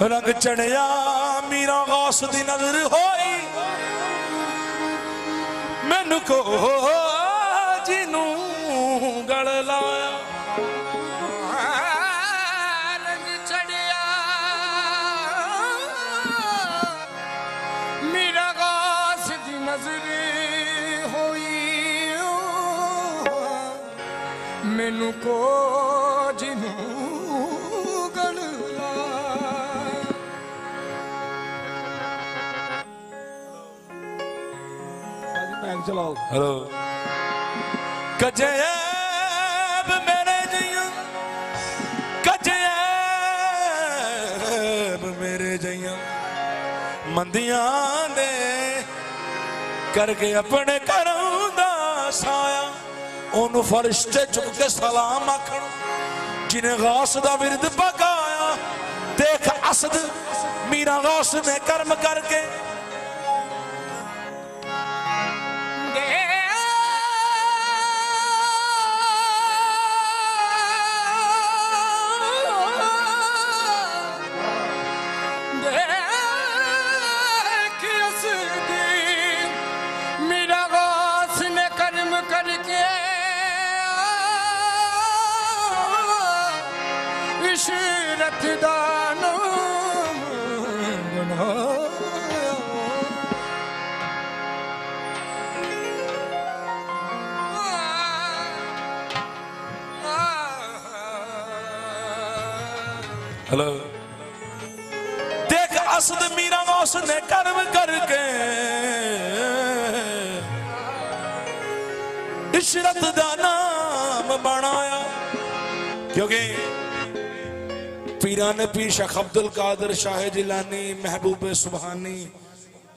ਰੰਗ ਚੜਿਆ, ਮੀਰਾ ਗੌਸ ਦੀ ਨਜ਼ਰ ਹੋਈ। ਮੈਨੂੰ ਕੋ ਜਿਹਨੂੰ ਗਲ ਲਾਇਆ। ਰੰਗ ਚੜਿਆ, ਮੇਰਾ ਗਾਸ ਦੀ ਨਜ਼ਰ ਹੋਈ। ਮੈਨੂੰ ਕੋ ਚਲਾਓ ਹਲੋ। ਕਜੇਬ ਮੇਰੇ ਜਈਆਂ ਕਜੇਬ ਮੇਰੇ ਜਈਆਂ ਮੰਦੀਆਂ ਦੇ ਕਰਕੇ ਆਪਣੇ ਘਰੋਂ ਦਾ ਸਾਇਆ। ਉਹਨੂੰ ਫਰਿਸ਼ਤੇ ਚੁੱਕ ਕੇ ਸਲਾਮ ਆਖਣ। ਜਿਨੇ ਗੌਸ ਦਾ ਵਿਰਦ ਪਕਾਇਆ ਦੇਖ ਅਸਦ, ਮੀਰਾ ਗੌਸ ਨੇ ਕਰਮ ਕਰਕੇ ਇਸ਼ਰਤ ਨਾਮ ਬਣਾਇਆ ਹਲੋ ਦੇਖ ਅਸਦ ਮੀਰਾ ਉਸ ਨੇ ਕਰਮ ਕਰਕੇ। ਇਸ਼ਰਤ ਦਾ ਨਾਮ ਬਣਾਇਆ। ਕਿਉਂਕਿ ਪੀਰਾਂ ਨੇ ਪੀਰ ਸ਼ੇਖ ਅਬਦੁਲ ਕਾਦਰ ਸ਼ਾਹ ਜਿਲਾਨੀ, ਮਹਿਬੂਬ ਸੁਬਹਾਨੀ,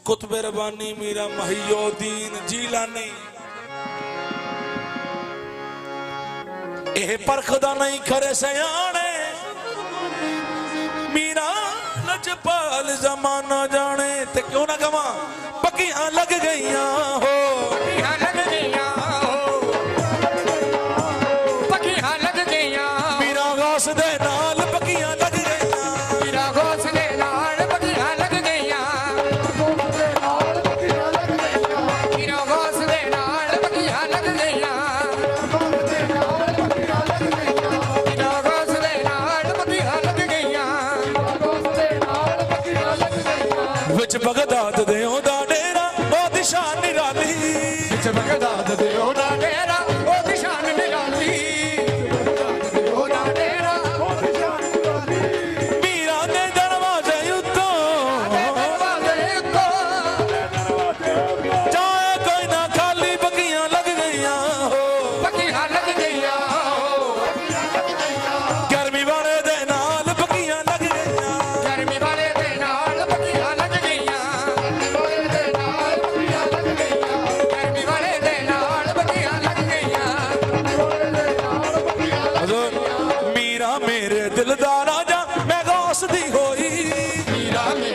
ਕੁਤਬ ਰਬਾਨੀ, ਮੀਰਾ ਮਹੀਉਦੀਨ ਇਹ ਪਰਖਦਾ ਨਹੀਂ ਖਰੇ ਸਿਆਣੇ। ਮੀਰਾ ਲਜਪਾਲ ਜ਼ਮਾਨਾ ਜਾਣੇ ਤੇ ਕਿਉਂ ਨਾ ਕਵਾਂ ਪੱਕੀਆਂ ਲੱਗ ਗਈਆਂ ਹੋ। ਪੱਕੀਆਂ da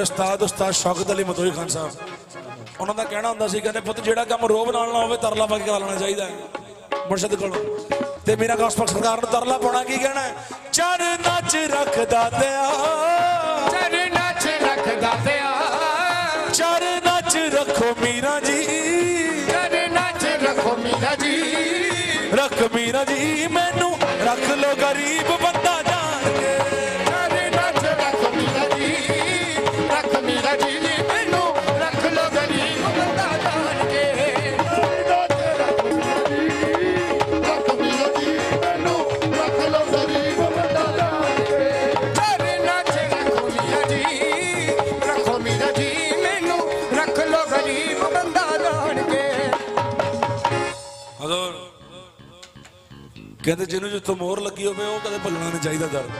ਮੇਰੇ ਉਸਤਾਦ ਉਸਤਾਦ ਸ਼ੌਕਤ ਅਲੀ ਮਤੋਈ ਖਾਨ ਸਾਹਿਬ। ਉਹਨਾਂ ਦਾ ਕਹਿਣਾ ਹੁੰਦਾ ਸੀ ਕਹਿੰਦੇ ਪੁੱਤ ਜਿਹੜਾ ਕੰਮ ਰੋਬ ਨਾਲ ਨਾ ਹੋਵੇ ਤਰਲਾ ਪਾ ਕੇ ਕਰਾ ਲੈਣਾ ਚਾਹੀਦਾ ਹੈ। ਮੁਰਸ਼ਦ ਕੋਲ। ਤੇ ਮੇਰਾ ਗੌਸਪਕ ਸਰਕਾਰ ਨੂੰ ਤਰਲਾ ਪਾਉਣਾ ਕੀ ਕਹਿਣਾ? ਚਰ ਨੱਚ ਰੱਖਦਾ ਦਿਆ ਚਰ ਨੱਚ ਰੱਖਦਾ ਪਿਆ। ਚਰ ਨੱਚ ਰੱਖੋ ਮੀਰਾ ਜੀ। ਚਰ ਨੱਚ ਰੱਖੋ ਮੇਰਾ ਜੀ। ਰੱਖ ਮੀਰਾ ਜੀ ਮੈਨੂੰ ਰੱਖ ਲੋ ਗਰੀਬ ਕਹਿੰਦੇ ਜਿਹਨੂੰ ਜਿੱਥੋਂ ਮੋਹਰ ਲੱਗੀ ਹੋਵੇ, ਉਹ ਕਦੇ ਭੁੱਲਣਾ ਨਹੀਂ ਚਾਹੀਦਾ ਦਰਦ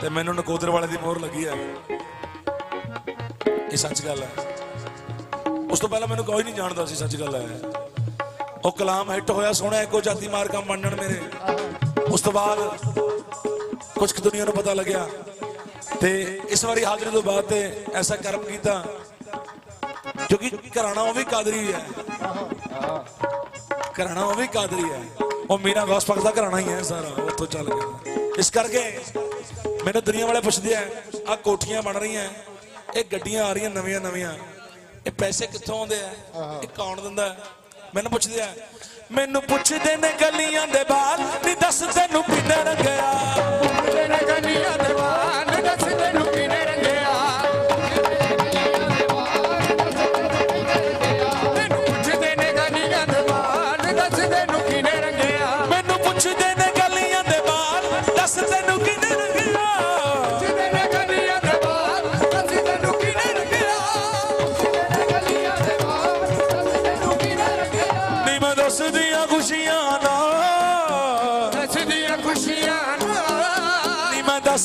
ਤੇ ਮੈਨੂੰ ਨਕੋਦਰ ਵਾਲੇ ਦੀ ਮੋਹਰ ਲੱਗੀ ਹੈ। ਇਹ ਸੱਚ ਗੱਲ ਹੈ। ਉਸ ਤੋਂ ਪਹਿਲਾਂ ਮੈਨੂੰ ਕੋਈ ਨਹੀਂ ਜਾਣਦਾ ਸੀ, ਸੱਚ ਗੱਲ ਹੈ। ਉਹ ਕਲਾਮ ਹਿੱਟ ਹੋਇਆ ਸੋਹਣਾ ਇੱਕੋ ਜਾਤੀ ਮਾਰ ਕੰਮ ਮੰਨਣ ਮੇਰੇ। ਉਸ ਤੋਂ ਬਾਅਦ ਕੁਝ ਕੁ ਦੁਨੀਆ ਨੂੰ ਪਤਾ ਲੱਗਿਆ। ਤੇ ਇਸ ਵਾਰੀ ਹਾਜ਼ਰੀ ਤੋਂ ਬਾਅਦ ਤੇ ਐਸਾ ਕਰਮ ਕੀਤਾ ਕਿਉਂਕਿ ਘਰਾਣਾ ਉਹ ਵੀ ਕਾਦਰੀ ਹੈ। ਘਰਾਣਾ ਉਹ ਵੀ ਕਾਦਰੀ ਹੈ। ਉਹ ਮੀਰਾ ਗੌਸ ਪੱਕ ਦਾ ਘਰਾਣਾ ਹੀ ਹੈ ਸਾਰਾ ਉੱਥੋਂ ਚੱਲ ਗਿਆ। ਇਸ ਕਰਕੇ ਮੈਨੂੰ ਦੁਨੀਆ ਵਾਲੇ ਪੁੱਛਦੇ ਆ ਆ ਕੋਠੀਆਂ ਬਣ ਰਹੀਆਂ ਇਹ ਗੱਡੀਆਂ ਆ ਰਹੀਆਂ ਨਵੀਆਂ ਨਵੀਆਂ ਇਹ ਪੈਸੇ ਕਿੱਥੋਂ ਆਉਂਦੇ ਆ? ਇਹ ਕੌਣ ਦਿੰਦਾ? ਮੈਨੂੰ ਪੁੱਛਦੇ ਆ ਮੈਨੂੰ ਪੁੱਛਦੇ ਨੇ ਗਲੀਆਂ ਦੇ ਬਾਹਰ ਨਹੀਂ ਦੱਸ ਤੈਨੂੰ ਕਿੰਨੇ ਰੰਗਿਆ ਤੇਰੇ ਗਲੀਆਂ ਦੇ ਵਾਲ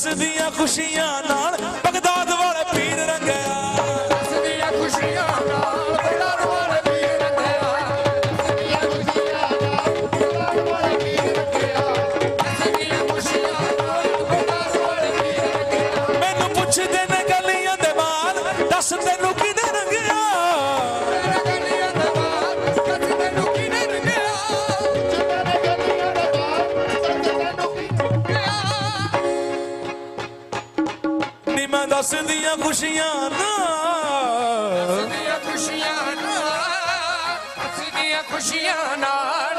ਨਹੀਂ ਖੁਸ਼ੀਆਂ ਨਾਲ ਮੈਂ ਦੱਸਦੀਆਂ ਖੁਸ਼ੀਆਂ ਨਾਲ। ਦੀਆਂ ਖੁਸ਼ੀਆਂ ਨਾਲ ਹੱਸਦੀਆਂ ਖੁਸ਼ੀਆਂ ਨਾਲ।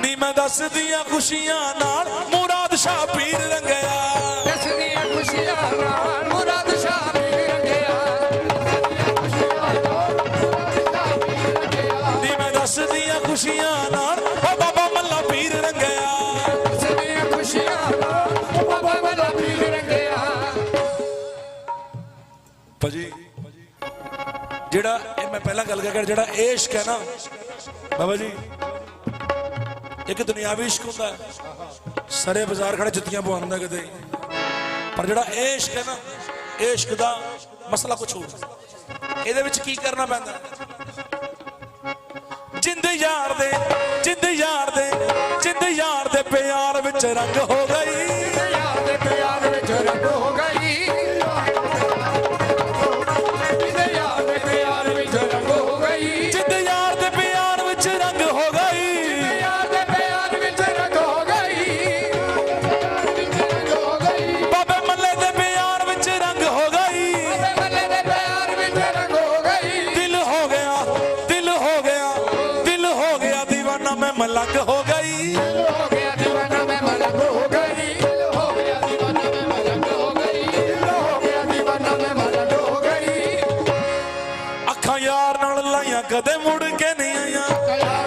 ਨਹੀਂ ਮੈਂ ਦੱਸਦੀਆਂ ਖੁਸ਼ੀਆਂ ਨਾਲ ਮੁਰਾਦ ਸ਼ਾਹ ਪੀਰ ਰੰਗਿਆ। ਹੱਸਦੀਆਂ ਖੁਸ਼ੀਆਂ ਨਾਲ ਮੁਰਾਦ ਪਹਿਲਾਂ ਗੱਲ ਕਰ ਜਿਹੜਾ ਇਹ ਇਸ਼ਕ ਹੈ ਨਾ, ਬਾਬਾ ਜੀ, ਇੱਕ ਦੁਨਿਆਵੀ ਇਸ਼ਕ ਹੁੰਦਾ ਹੈ। ਸਾਰੇ ਬਾਜ਼ਾਰ ਖੜੇ ਜੁੱਤੀਆਂ ਪਵਾਉਂਦਾ ਕਿਤੇ। ਪਰ ਜਿਹੜਾ ਇਹ ਇਸ਼ਕ ਹੈ ਨਾ ਇਹ ਇਸ਼ਕ ਦਾ ਮਸਲਾ ਕੁਝ ਹੋਰ। ਇਹਦੇ ਵਿੱਚ ਕੀ ਕਰਨਾ ਪੈਂਦਾ? ਜਿੰਦ ਯਾਰ ਦੇ, ਜਿੰਦ ਯਾਰ ਦੇ, ਜਿੰਦ ਯਾਰ ਦੇ ਪਿਆਰ ਵਿੱਚ ਰੰਗ ਹੋ ਗਈ। ਮੁੜ ਕੇ ਨਹੀਂ ਆਈਆਂ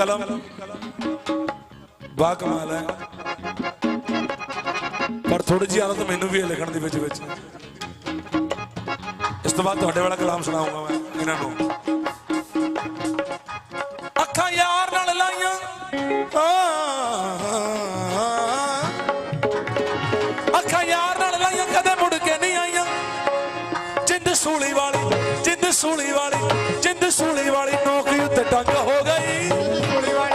ਤੁਹਾਡੀ ਬਾ ਕਮਾਲ ਹੈ। ਪਰ ਥੋੜੀ ਜਿਹੀ ਆਦਤ ਮੈਨੂੰ ਵੀ ਹੈ ਲਿਖਣ ਦੇ ਵਿੱਚ ਵਿੱਚ। ਇਸ ਤੋਂ ਬਾਅਦ ਤੁਹਾਡੇ ਵਾਲਾ ਕਲਾਮ ਸੁਣਾਉਂਗਾ ਮੈਂ ਇਹਨਾਂ ਨੂੰ। ਅੱਖਾਂ ਯਾਰ ਨਾਲ ਲਾਈਆਂ। ਅੱਖਾਂ ਯਾਰ ਨਾਲ ਲਾਈਆਂ, ਕਦੇ ਮੁੜ ਕੇ ਨਹੀਂ ਆਈਆਂ। ਜਿੰਦ ਸੂਲੀ ਵਾਲੀ ਜਿੰਦ ਸੂਲੀ ਵਾਲੀ ਜਿੰਦ ਸੂਲੀ ਵਾਲੀ ਨੌਕਰੀ ਉੱਤੇ ਡੰਗ ਹੋ ਗਈ।